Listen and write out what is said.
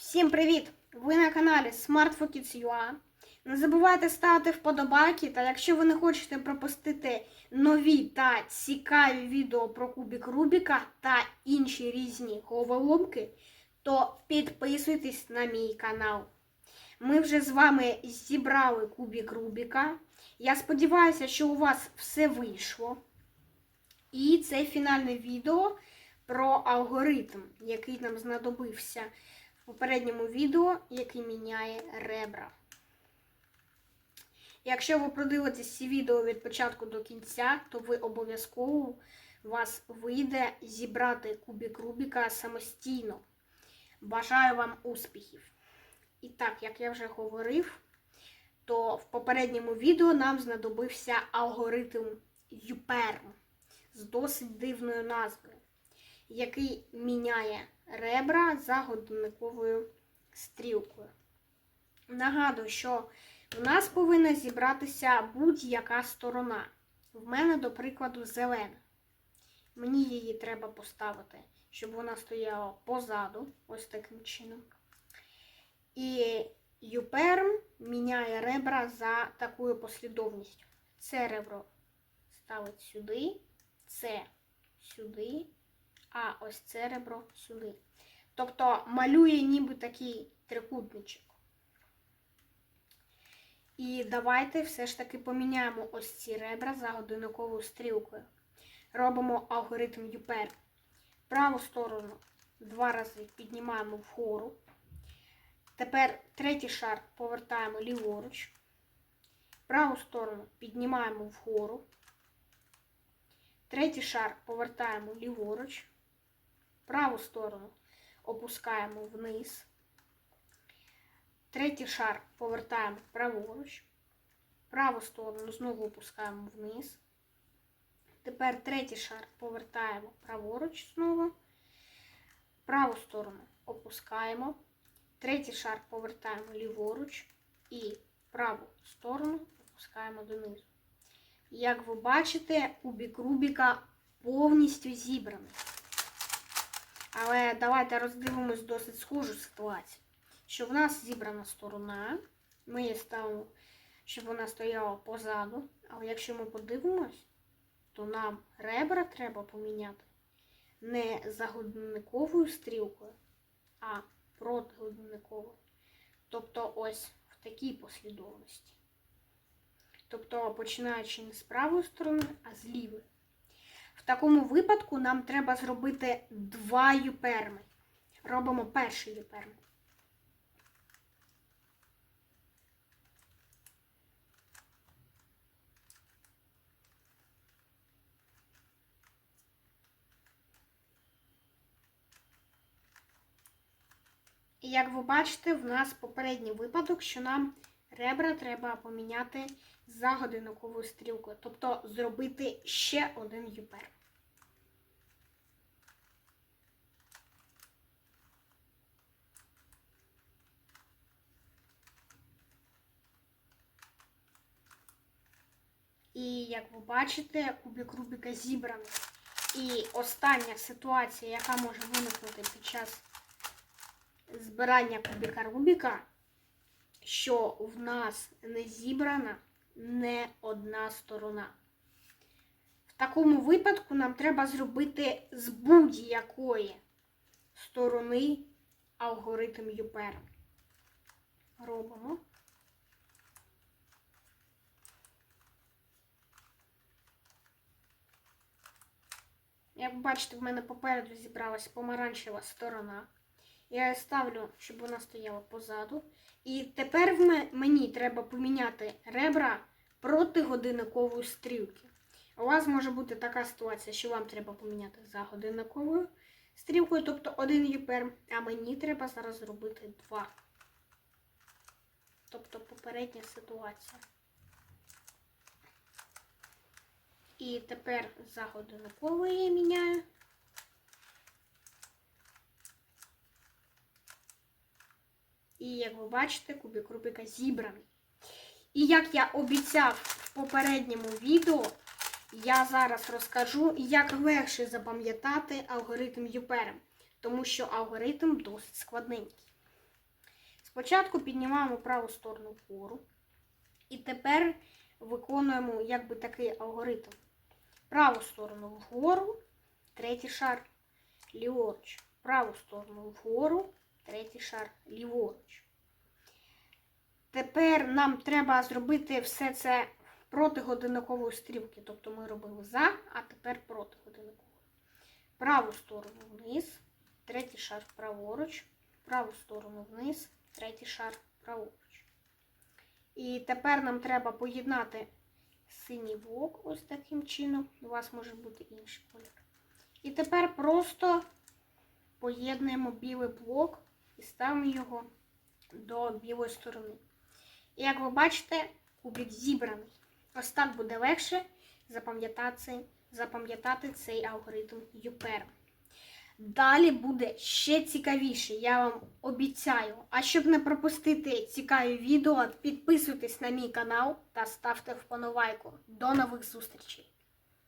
Всім привіт! Ви на каналі Smart for Kids UA. Не забувайте ставити вподобайки, та якщо ви не хочете пропустити нові та цікаві відео про кубік Рубіка та інші різні головоломки, то підписуйтесь на мій канал. Ми вже з вами зібрали кубік Рубіка. Я сподіваюся, що у вас все вийшло. І це фінальне відео про алгоритм, який нам знадобився в попередньому відео, який міняє ребра. Якщо ви продивитесь ці відео від початку до кінця, то ви обов'язково вас вийде зібрати кубік Рубіка самостійно. Бажаю вам успіхів! І так, як я вже говорив, то в попередньому відео нам знадобився алгоритм Юперм з досить дивною назвою, який міняє ребра за годинниковою стрілкою. Нагадую, що в нас повинна зібратися будь-яка сторона. В мене, до прикладу, зелена. Мені її треба поставити, щоб вона стояла позаду, ось таким чином. І Юперм міняє ребра за такою послідовністю. Це ребро ставить сюди, це сюди, а ось це ребро сюди. Тобто малює ніби такий трикутничок. І давайте все ж таки поміняємо ось ці ребра за годинниковою стрілкою. Робимо алгоритм Юпер. Праву сторону два рази піднімаємо вгору. Тепер третій шар повертаємо ліворуч. Праву сторону піднімаємо вгору. Третій шар повертаємо ліворуч. Праву сторону опускаємо вниз. Третій шар повертаємо праворуч. Праву сторону знову опускаємо вниз. Тепер третій шар повертаємо праворуч знову. Праву сторону опускаємо. Третій шар повертаємо ліворуч і праву сторону опускаємо донизу. Як ви бачите, кубік Рубіка повністю зібраний. Але давайте роздивимось досить схожу ситуацію. Що в нас зібрана сторона, ми її ставимо, щоб вона стояла позаду. Але якщо ми подивимось, то нам ребра треба поміняти не за годинниковою стрілкою, а протигодинниковою. Тобто ось в такій послідовності. Тобто починаючи не з правої сторони, а з лівої. В такому випадку нам треба зробити два юперми. Робимо перший юперм. І як ви бачите, в нас попередній випадок, що нам ребра треба поміняти за годинниковою стрілкою. Тобто зробити ще один юпер. І як ви бачите, кубик Рубіка зібраний. І остання ситуація, яка може виникнути під час збирання кубіка Рубіка, що в нас не зібрана не одна сторона. В такому випадку нам треба зробити з будь-якої сторони алгоритм Юпер. Робимо. Як бачите, в мене попереду зібралась помаранчева сторона. Я ставлю, щоб вона стояла позаду. І тепер мені треба поміняти ребра проти годинникової стрілки. У вас може бути така ситуація, що вам треба поміняти за годинниковою стрілкою, тобто один юпер, а мені треба зараз зробити два. Тобто попередня ситуація. І тепер за годинниковою я міняю. І як ви бачите, кубик Рубіка зібраний. І як я обіцяв в попередньому відео, я зараз розкажу, як легше запам'ятати алгоритм Юперем, тому що алгоритм досить складненький. Спочатку піднімаємо праву сторону вгору. І тепер виконуємо якби такий алгоритм. Праву сторону вгору, третій шар ліворуч. Праву сторону вгору, третій шар ліворуч. Тепер нам треба зробити все це проти годинникової стрілки. Тобто ми робили за, а тепер проти годинникової. Праву сторону вниз, третій шар праворуч, праву сторону вниз, третій шар праворуч. І тепер нам треба поєднати синій блок ось таким чином. У вас може бути інший колір. І тепер просто поєднуємо білий блок і ставимо його до білої сторони. Як ви бачите, кубик зібраний. Ось так буде легше запам'ятати, запам'ятати цей алгоритм Юпера. Далі буде ще цікавіше, я вам обіцяю. А щоб не пропустити цікаві відео, підписуйтесь на мій канал та ставте вподобайку. До нових зустрічей!